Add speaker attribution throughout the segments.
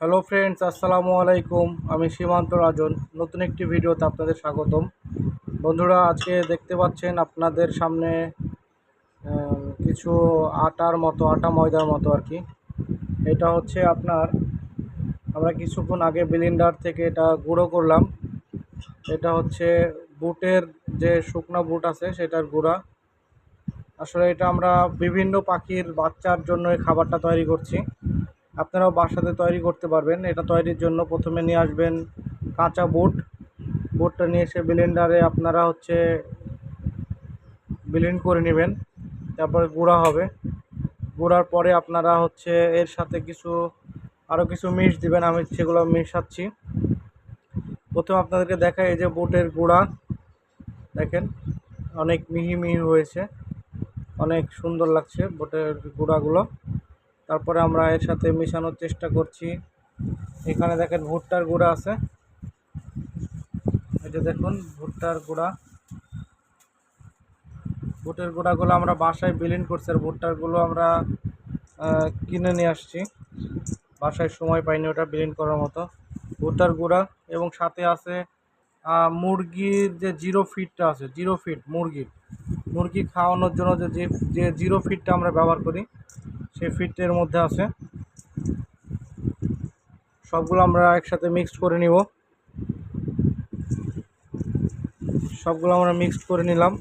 Speaker 1: Hello friends, আসসালামু আলাইকুম। আমি সীমান্ত রাজন। নতুন একটি ভিডিওতে আপনাদের স্বাগতম। বন্ধুরা, আজকে দেখতে পাচ্ছেন আপনাদের সামনে কিছু আটার মতো, আটা ময়দার মতো আর কি। এটা হচ্ছে আপনার, আমরা কিছুক্ষণ আগে বিলিন্ডার থেকে এটা গুঁড়ো করলাম। এটা হচ্ছে বুটের যে শুকনো বুট আছে, সেটার গুঁড়া। আসলে এটা আমরা বিভিন্ন পাখির বাচ্চার জন্য এই খাবারটা তৈরি করছি। আপনারাও বাসাতে তৈরি করতে পারবেন। এটা তৈরির জন্য প্রথমে নিয়ে আসবেন কাঁচা বুট। বুটটা নিয়ে এসে ব্লেন্ডারে আপনারা হচ্ছে ব্লেন্ড করে নেবেন। তারপরে গুঁড়া হবে। গুঁড়ার পরে আপনারা হচ্ছে এর সাথে কিছু আরও কিছু মিশ দিবেন। আমি সেগুলো মিশাচ্ছি। প্রথমে আপনাদেরকে দেখাই এই যে বুটের গুঁড়া। দেখেন, অনেক মিহি মিহি হয়েছে। অনেক সুন্দর লাগছে বুটের গুঁড়াগুলো। তারপরে আমরা এর সাথে মেশানোর চেষ্টা করছি। এখানে দেখেন ভুট্টার গুঁড়া আছে। এটা দেখুন, ভুট্টার গুঁড়া। ভুটের গুঁড়াগুলো আমরা বাসায় বিলিন করছি আর ভুট্টারগুলো আমরা কিনে নিয়ে আসছি। বাসায় সময় পাইনি ওটা বিলিন করার মতো। ভুট্টার গুঁড়া এবং সাথে আছে মুরগির যে জিরো ফিটটা আছে, জিরো ফিট মুরগির। মুরগি খাওয়ানোর জন্য যে, যে- জিরো ফিটটা আমরা ব্যবহার করি সেই ফিটের মধ্যে আছে। সবগুলো আমরা একসাথে মিক্সড করে নিব। সবগুলো আমরা মিক্সড করে নিলাম।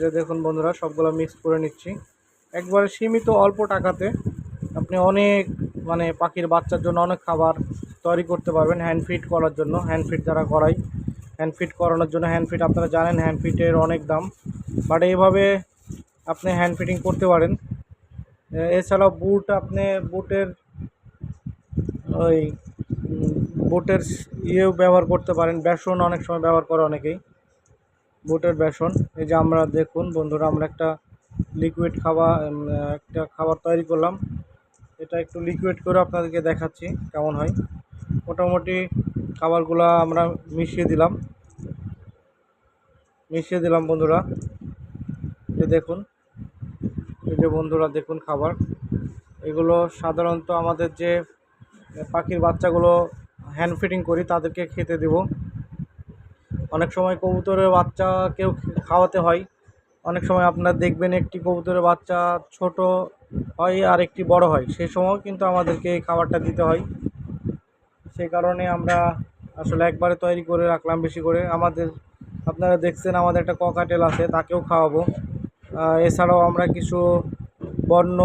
Speaker 1: যে দেখুন বন্ধুরা, সবগুলো মিক্স করে নিচ্ছি। একবারে সীমিত অল্প টাকাতে আপনি অনেক মানে পাখির বাচ্চার জন্য অনেক খাবার তৈরি করতে পারবেন হ্যান্ড ফিট করার জন্য। হ্যান্ড ফিট যারা করাই হ্যান্ড ফিট করানোর জন্য হ্যান্ড ফিট আপনারা জানেন হ্যান্ড ফিটের অনেক দাম। বাট এইভাবে আপনি হ্যান্ড ফিটিং করতে পারেন। এছাড়াও বুট আপনি বুটের ওই বুটের ইয়েও ব্যবহার করতে পারেন। বেসন অনেক সময় ব্যবহার করে অনেকেই। বুটের বেসন, এই যে আমরা দেখুন বন্ধুরা, আমরা একটা লিকুইড খাবার একটা খাবার তৈরি করলাম। এটা একটু লিকুইড করে আপনাদেরকে দেখাচ্ছি কেমন হয়। মোটামুটি খাবারগুলো আমরা মিশিয়ে দিলাম। মিশিয়ে দিলাম বন্ধুরা। দেখুন। এই যে বন্ধুরা, দেখুন খাবার। এগুলো সাধারণত আমাদের যে পাখির বাচ্চাগুলো হ্যান্ড ফিডিং করি, তাদেরকে খেতে দেব। অনেক সময় কবুতরের বাচ্চাকেও খাওয়াতে হয়। অনেক সময় আপনার দেখবেন একটি কবুতরের বাচ্চা ছোট হয় আর একটি বড় হয়। সেই সময় কিন্তু আমাদেরকে এই খাবারটা দিতে হয়। সেই কারণে আমরা আসলে একবারে তৈরি করে রাখলাম বেশি করে। আমাদের, আপনারা দেখছেন আমাদের একটা ককাটেল আছে, তাকেও খাওয়াবো। এছাড়াও আমরা কিছু বন্য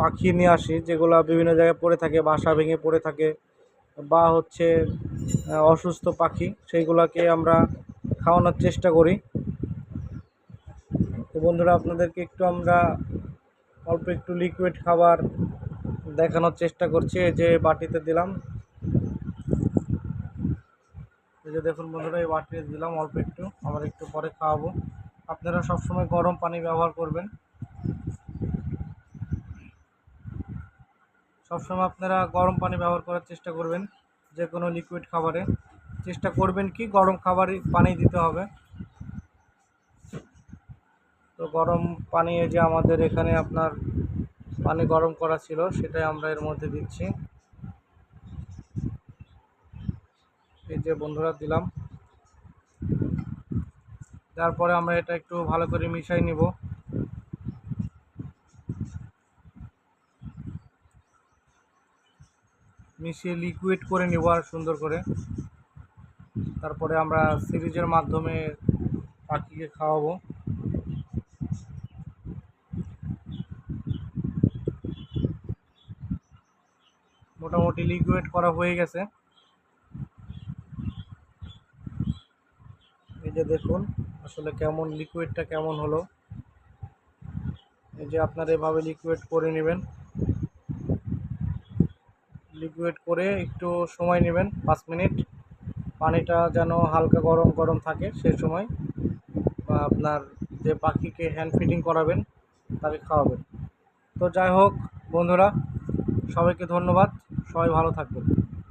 Speaker 1: পাখি নিয়ে আসি, যেগুলো বিভিন্ন জায়গায় পড়ে থাকে, বাসা ভেঙে পড়ে থাকে, বা হচ্ছে অসুস্থ পাখি, সেইগুলোকে আমরা খাওয়ানোর চেষ্টা করি। তো বন্ধুরা, আপনাদেরকে একটু আমরা অল্প একটু লিকুইড খাবার দেখানোর চেষ্টা করছি, এই যে বাটিতে দিলাম। এই যে দেখুন বন্ধুরা, এই বাটিতে দিলাম অল্প একটু, আমরা একটু পরে খাওয়াবো। আপনারা সবসময় গরম পানি ব্যবহার করবেন। সবসময় আপনারা গরম পানি ব্যবহার করার চেষ্টা করবেন যে কোনো লিকুইড খাবারে। চেষ্টা করবেন কি গরম খাবারই পানি দিতে হবে। তো গরম পানি যে আমাদের এখানে আপনার পানি গরম করা ছিল, সেটাই আমরা এর মধ্যে দিচ্ছি। এই যে বন্ধুরা দিলাম। তারপরে আমরা এটা একটু ভালো করে মিশাই নিব। মিশিয়ে লিকুইড করে নিব আর সুন্দর করে। তারপরে আমরা সিরিজের মাধ্যমে পাখিকে খাওয়াবো। মোটামুটি লিকুইড করা হয়ে গেছে। এই যে দেখুন। আসলে কেমন লিকুইডটা কেমন হলো? এই যে আপনারা এভাবে লিকুইড করে নেবেন। লিকুইড করে একটু সময় নেবেন, পাঁচ মিনিট। পানিটা যেন হালকা গরম গরম থাকে সেই সময়। বা আপনার যে পাখিকে হ্যান্ড ফিডিং করাবেন, তাকে খাওয়াবেন। তো যাই হোক বন্ধুরা, সবাইকে ধন্যবাদ। সবাই ভালো থাকবেন।